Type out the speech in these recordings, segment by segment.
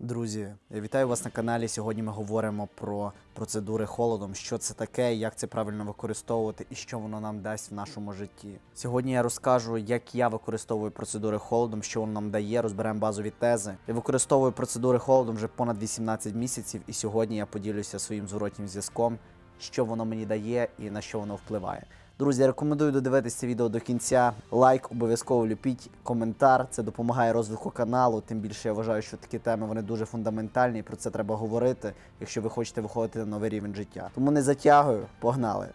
Друзі, вітаю вас на каналі. Сьогодні ми говоримо про процедури холодом, що це таке, як це правильно використовувати і що воно нам дасть в нашому житті. Сьогодні я розкажу, як я використовую процедури холодом, що воно нам дає, розберемо базові тези. Я використовую процедури холодом вже понад 18 місяців, і сьогодні я поділюся своїм зворотнім зв'язком, що воно мені дає і на що воно впливає. Друзі, рекомендую додивитися відео до кінця. Лайк обов'язково ліпіть, коментар. Це допомагає розвитку каналу. Тим більше я вважаю, що такі теми вони дуже фундаментальні. і Про це треба говорити, якщо ви хочете виходити на новий рівень життя. Тому не затягую, погнали.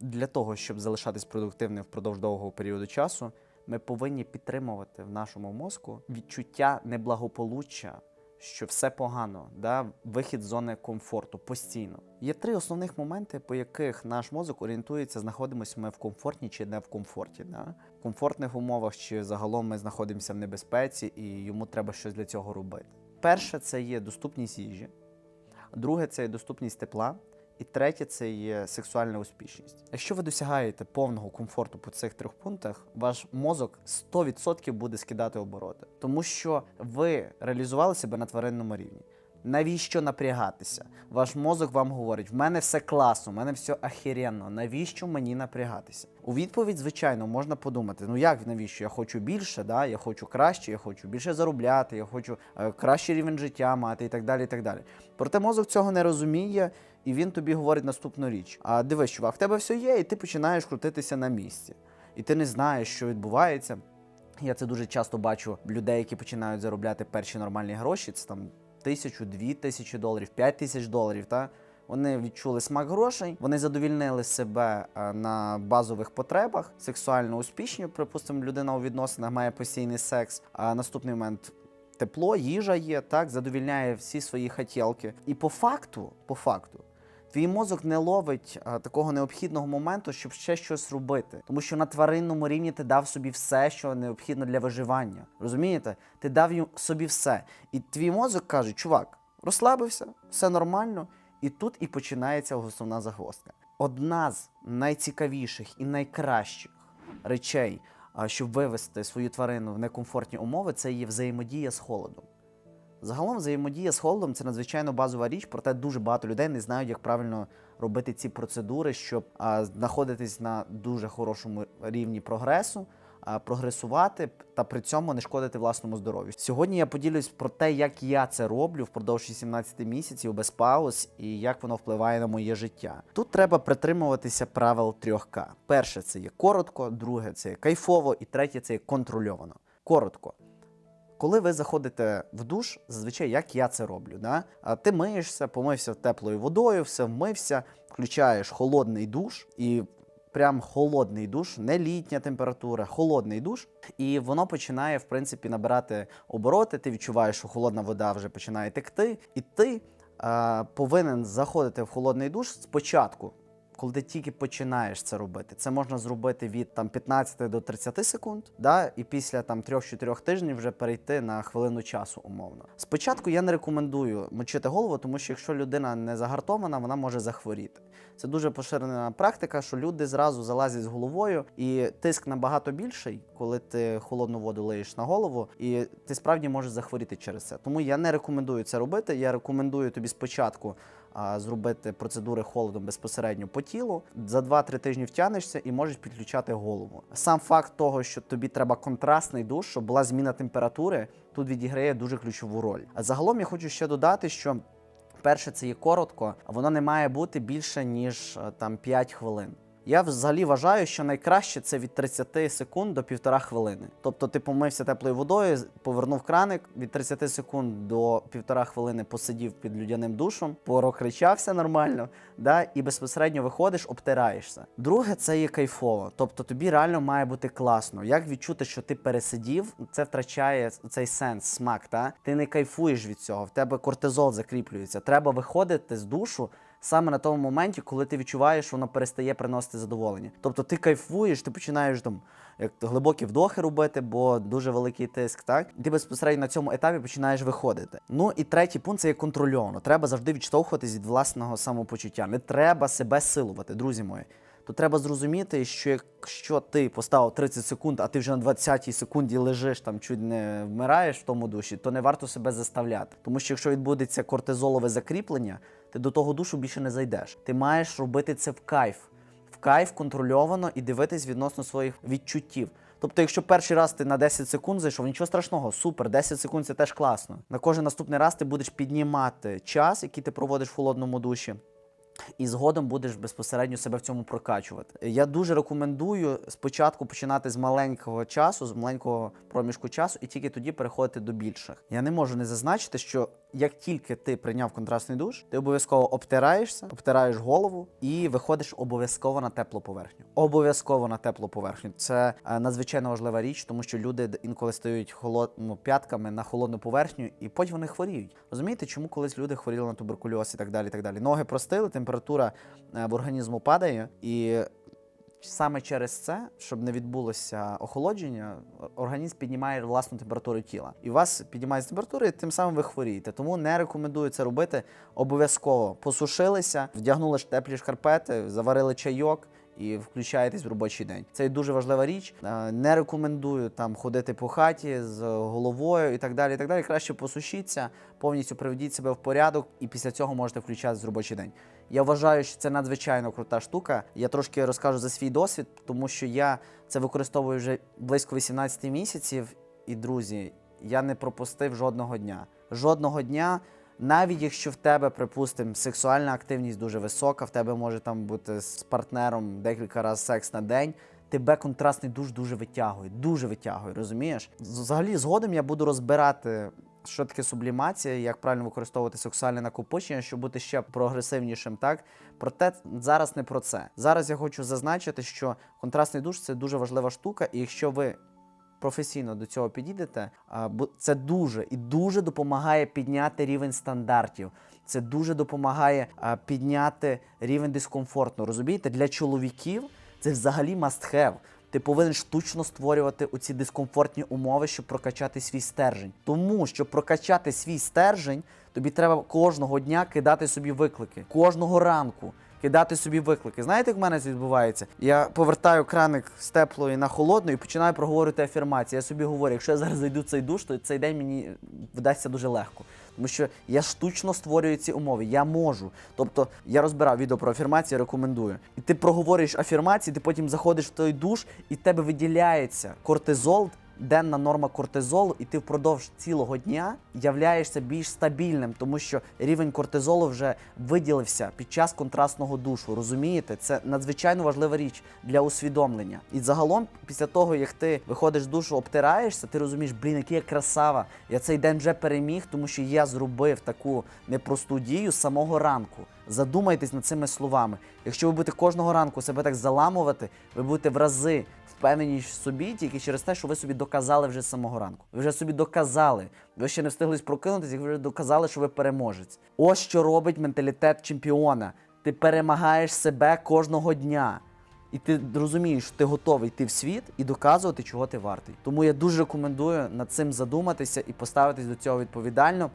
Для того, щоб залишатись продуктивним впродовж довгого періоду часу, ми повинні підтримувати в нашому мозку відчуття неблагополуччя, що все погано, да? вихід з зони комфорту постійно. Є три основних моменти, по яких наш мозок орієнтується, знаходимося ми в комфортній чи не в комфорті. Да? В комфортних умовах чи загалом ми знаходимося в небезпеці і йому треба щось для цього робити. Перше це є доступність їжі, друге це є доступність тепла. І третє це є сексуальна успішність. Якщо ви досягаєте повного комфорту по цих трьох пунктах, ваш мозок 100% буде скидати обороти, тому що ви реалізували себе на тваринному рівні. Навіщо напрягатися? Ваш мозок вам говорить: в мене все класно, в мене все ахіренно. Навіщо мені напрягатися? У відповідь, звичайно, можна подумати: ну як навіщо? Я хочу більше, да? я хочу краще, я хочу більше заробляти, я хочу е, кращий рівень життя мати і так далі. і так далі. Проте мозок цього не розуміє, і він тобі говорить наступну річ: а дивись, чувак, в тебе все є, і ти починаєш крутитися на місці. І ти не знаєш, що відбувається. Я це дуже часто бачу людей, які починають заробляти перші нормальні гроші. Це там тисячу, дві тисячі доларів, п'ять тисяч доларів. Та вони відчули смак грошей, вони задовільнили себе е, на базових потребах, сексуально успішні. Припустимо, людина у відносинах має постійний секс. А наступний момент. Тепло, їжа є, так, задовільняє всі свої хотілки. І по факту, по факту, твій мозок не ловить а, такого необхідного моменту, щоб ще щось робити. Тому що на тваринному рівні ти дав собі все, що необхідно для виживання. Розумієте? Ти дав собі все. І твій мозок каже: чувак, розслабився, все нормально. І тут і починається основна загвоздка. Одна з найцікавіших і найкращих речей, а, щоб вивести свою тварину в некомфортні умови, це є взаємодія з холодом. Загалом взаємодія з холодом це надзвичайно базова річ, проте дуже багато людей не знають, як правильно робити ці процедури, щоб а, знаходитись на дуже хорошому рівні прогресу, а, прогресувати та при цьому не шкодити власному здоров'ю. Сьогодні я поділюсь про те, як я це роблю впродовж 18 місяців без пауз і як воно впливає на моє життя. Тут треба притримуватися правил 3К. Перше це є коротко, друге це є кайфово, і третє це є контрольовано. Коротко. Коли ви заходите в душ, зазвичай як я це роблю, да? ти миєшся, помився теплою водою, все вмився, включаєш холодний душ і. Прям холодний душ, не літня температура, холодний душ, і воно починає в принципі набирати обороти. Ти відчуваєш, що холодна вода вже починає текти, і ти е, повинен заходити в холодний душ спочатку, коли ти тільки починаєш це робити. Це можна зробити від там 15 до 30 секунд, да, і після там 3-4 тижнів вже перейти на хвилину часу умовно. Спочатку я не рекомендую мочити голову, тому що якщо людина не загартована, вона може захворіти. Це дуже поширена практика, що люди зразу залазять з головою, і тиск набагато більший, коли ти холодну воду лиєш на голову, і ти справді можеш захворіти через це. Тому я не рекомендую це робити. Я рекомендую тобі спочатку зробити процедури холодом безпосередньо по тілу. За 2-3 тижні втягнешся і можеш підключати голову. Сам факт того, що тобі треба контрастний душ, щоб була зміна температури, тут відіграє дуже ключову роль. А загалом я хочу ще додати, що. Перше, це є коротко, воно не має бути більше ніж е, там 5 хвилин. Я взагалі вважаю, що найкраще це від 30 секунд до півтора хвилини. Тобто ти помився теплою водою, повернув краник від 30 секунд до півтора хвилини посидів під людяним душем, порокричався нормально, да, і безпосередньо виходиш, обтираєшся. Друге, це є кайфово. Тобто тобі реально має бути класно. Як відчути, що ти пересидів, це втрачає цей сенс, смак. Та? Ти не кайфуєш від цього, в тебе кортизол закріплюється. Треба виходити з душу саме на тому моменті, коли ти відчуваєш, що воно перестає приносити задоволення. Тобто ти кайфуєш, ти починаєш там як глибокі вдохи робити, бо дуже великий тиск, так? Ти безпосередньо на цьому етапі починаєш виходити. Ну і третій пункт це є контрольовано. Треба завжди відштовхуватись від власного самопочуття. Не треба себе силувати, друзі мої. то треба зрозуміти, що якщо ти поставив 30 секунд, а ти вже на 20-й секунді лежиш там, чуть не вмираєш в тому душі, то не варто себе заставляти. Тому що якщо відбудеться кортизолове закріплення, ти до того душу більше не зайдеш. Ти маєш робити це в кайф, в кайф контрольовано і дивитись відносно своїх відчуттів. Тобто, якщо перший раз ти на 10 секунд зайшов, нічого страшного, супер, 10 секунд це теж класно. На кожен наступний раз ти будеш піднімати час, який ти проводиш в холодному душі. І згодом будеш безпосередньо себе в цьому прокачувати. Я дуже рекомендую спочатку починати з маленького часу, з маленького проміжку часу, і тільки тоді переходити до більших. Я не можу не зазначити, що як тільки ти прийняв контрастний душ, ти обов'язково обтираєшся, обтираєш голову і виходиш обов'язково на теплу поверхню. Обов'язково на теплу поверхню. Це е, надзвичайно важлива річ, тому що люди інколи стають холод... ну, п'ятками на холодну поверхню, і потім вони хворіють. Розумієте, чому колись люди хворіли на туберкульоз і так далі. і так далі. Ноги простили, температура е, в організму падає, і саме через це, щоб не відбулося охолодження, організм піднімає власну температуру тіла. І у вас піднімається температура, і тим самим ви хворієте. Тому не рекомендую це робити обов'язково. Посушилися, вдягнули теплі шкарпети, заварили чайок. І включаєтесь в робочий день. Це дуже важлива річ. Е, Не рекомендую там ходити по хаті з головою і так далі. І так далі. Краще посушіться, повністю приведіть себе в порядок, і після цього можете включатися в робочий день. Я вважаю, що це надзвичайно крута штука. Я трошки розкажу за свій досвід, тому що я це використовую вже близько 18 місяців. І друзі, я не пропустив жодного дня. Жодного дня. Навіть якщо в тебе, припустимо, сексуальна активність дуже висока, в тебе може там бути з партнером декілька разів секс на день, тебе контрастний душ дуже витягує, дуже витягує, розумієш? Взагалі, згодом я буду розбирати, що таке сублімація, як правильно використовувати сексуальне накопичення, щоб бути ще прогресивнішим, так? Проте зараз не про це. Зараз я хочу зазначити, що контрастний душ це дуже важлива штука, і якщо ви професійно до цього підійдете, бо це дуже і дуже допомагає підняти рівень стандартів. Це дуже допомагає підняти рівень дискомфорту. Розумієте, для чоловіків це взагалі must have. Ти повинен штучно створювати оці дискомфортні умови, щоб прокачати свій стержень. Тому щоб прокачати свій стержень, тобі треба кожного дня кидати собі виклики. Кожного ранку кидати собі виклики. Знаєте, як в мене це відбувається? Я повертаю краник з теплої на холодну і починаю проговорювати афірмації. Я собі говорю, якщо я зараз зайду цей душ, то цей день мені вдасться дуже легко. Тому що я штучно створюю ці умови. Я можу. Тобто я розбирав відео про афірмації, рекомендую. І ти проговорюєш афірмації, ти потім заходиш в той душ, і в тебе виділяється кортизол, денна норма кортизолу, і ти впродовж цілого дня являєшся більш стабільним, тому що рівень кортизолу вже виділився під час контрастного душу. Розумієте, це надзвичайно важлива річ для усвідомлення. І загалом, після того як ти виходиш з душу, обтираєшся, ти розумієш, блін, який я красава. Я цей день вже переміг, тому що я зробив таку непросту дію з самого ранку. Задумайтесь над цими словами. Якщо ви будете кожного ранку себе так заламувати, ви будете в рази впевнені в собі тільки через те, що ви собі доказали вже з самого ранку. Ви вже собі доказали. Ви ще не встигли прокинутися, ви вже доказали, що ви переможець. Ось що робить менталітет чемпіона. Ти перемагаєш себе кожного дня. І ти розумієш, що ти готовий йти в світ і доказувати, чого ти вартий. Тому я дуже рекомендую над цим задуматися і поставитись до цього відповідально.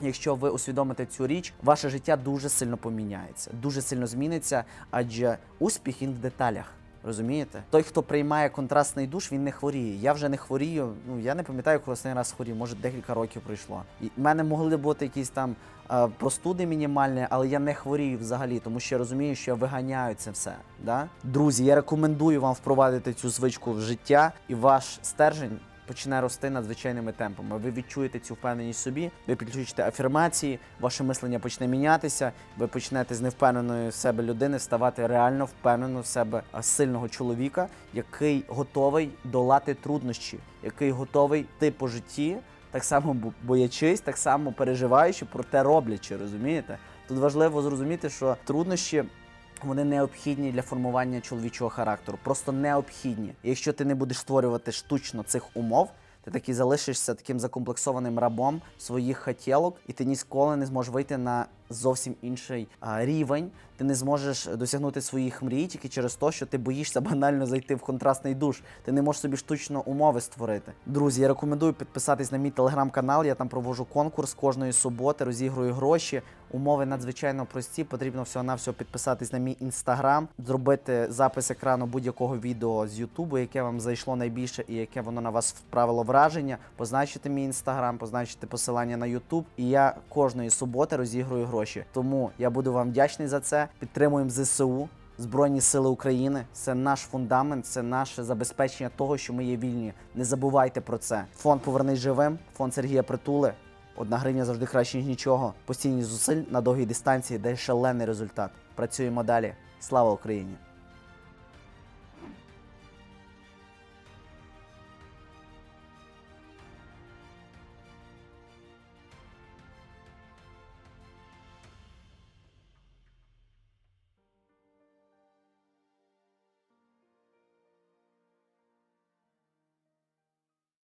Якщо ви усвідомите цю річ, ваше життя дуже сильно поміняється, дуже сильно зміниться, адже успіх він в деталях. Розумієте? Той, хто приймає контрастний душ, він не хворіє. Я вже не хворію. Ну я не пам'ятаю, коли останній раз хворів, може декілька років пройшло. І в мене могли бути якісь там е, простуди мінімальні, але я не хворію взагалі, тому що я розумію, що я виганяю це все. Да? Друзі, я рекомендую вам впровадити цю звичку в життя, і ваш стержень почне рости надзвичайними темпами. Ви відчуєте цю впевненість собі, ви підключите афірмації, ваше мислення почне мінятися. Ви почнете з невпевненої себе людини ставати реально впевнено в себе сильного чоловіка, який готовий долати труднощі, який готовий йти по житті, так само боячись, так само переживаючи, проте роблячи. Розумієте? Тут важливо зрозуміти, що труднощі вони необхідні для формування чоловічого характеру, просто необхідні. Якщо ти не будеш створювати штучно цих умов, ти таки залишишся таким закомплексованим рабом своїх хотілок, і ти ніколи не зможеш вийти на зовсім інший рівень. Ти не зможеш досягнути своїх мрій тільки через те, що ти боїшся банально зайти в контрастний душ. Ти не можеш собі штучно умови створити. Друзі, я рекомендую підписатись на мій телеграм-канал. Я там проводжу конкурс кожної суботи, розігрую гроші. Умови надзвичайно прості. Потрібно всього на всього підписатись на мій інстаграм, зробити запис екрану будь-якого відео з Ютубу, яке вам зайшло найбільше і яке воно на вас вправило враження. Позначити мій інстаграм, позначити посилання на Ютуб. І я кожної суботи розігрую гроші. Тому я буду вам вдячний за це. Підтримуємо ЗСУ. Збройні сили України це наш фундамент, це наше забезпечення того, що ми є вільні. Не забувайте про це. Фонд Повернись живим, фонд Сергія Притули. Одна гривня завжди краще ніж нічого. Постійні зусиль на довгій дистанції, де шалений результат. Працюємо далі. Слава Україні!